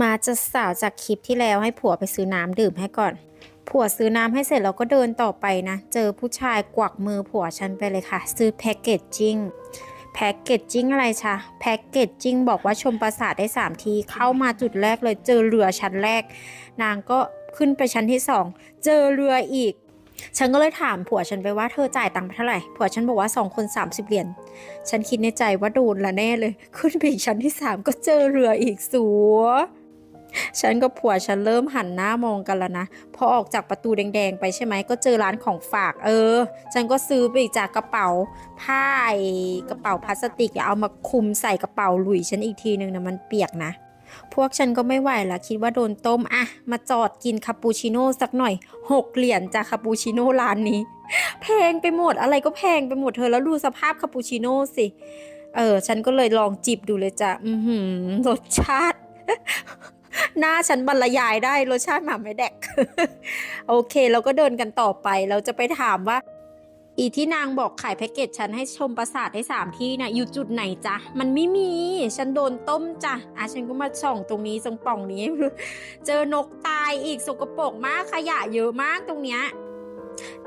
มาจะสาวจากคลิปที่แล้วให้ผัวไปซื้อน้ำดื่มให้ก่อน ผัวซื้อน้ำให้เสร็จเราก็เดินต่อไปนะ เจอผู้ชายกวักมือผัวฉันไปเลยค่ะ ซื้อแพ็กเกจจิ้งแพ็กเกจจิ้งอะไรชะแพ็กเกจจิ้งบอกว่าชมปราสาทได้ 3 ที เข้ามาจุดแรกเลยเจอเรือชั้นแรก นางก็ขึ้นไปชั้นที่ 2 เจอเรืออีก ฉันก็เลยถามผัวฉันไปว่าเธอจ่ายตังค์เท่าไหร่ ผัวฉันบอกว่า 2 คน 30 เหรียญ ฉันคิดในใจว่าโดนละแน่เลย ขึ้นไปชั้นที่ 3 ก็เจอเรืออีกสัว ฉันกับผัวฉันเริ่มหันหน้ามองกันแล้วนะ พอออกจากประตูแดง ๆ ไปใช่ไหมก็เจอร้านของฝาก เออ ฉันก็ซื้อไปอีกจากกระเป๋าผ้าไอกระเป๋าพลาสติกอะเอามาคลุมใส่กระเป๋าหลุยฉันอีกทีหนึ่งนะมันเปียกนะพวกฉันก็ไม่ไหวละคิดว่าโดนต้มอะมาจอดกินคาปูชิโน่สักหน่อยหกเหรียญจากคาปูชิโน่ร้านนี้ แพงไปหมดอะไรก็แพงไปหมดเธอแล้วดูสภาพคาปูชิโน่สิ เออ ฉันก็เลยลองจิบดูเลยจ้ะ อือหือรสชาติ หน้าฉันบรรยายได้รสชาติหมาไม่แดก โอเค เราก็เดินกันต่อไป เราจะไปถามว่า อีที่นางบอกขายแพ็กเกจฉันให้ชมปราสาทได้สามที่นะอยู่จุดไหนจ๊ะ มันไม่มี ฉันโดนต้มจ้ะอะฉันก็มาส่องตรงนี้ตรงป่องนี้ เจอนกตายอีกสกปรกมากขยะเยอะมากตรงเนี้ย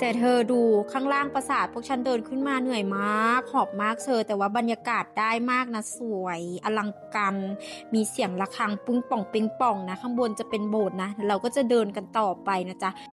แต่เธอดูข้างล่างปราสาทพวกฉันเดินขึ้นมาเหนื่อยมาก หอบมากเธอ แต่ว่าบรรยากาศได้มากนะสวย อลังการมีเสียงะระฆังปุ้งป่องปิงป่องนะ ข้างบนจะเป็นโบสถ์นะ เราก็จะเดินกันต่อไปนะจ๊ะ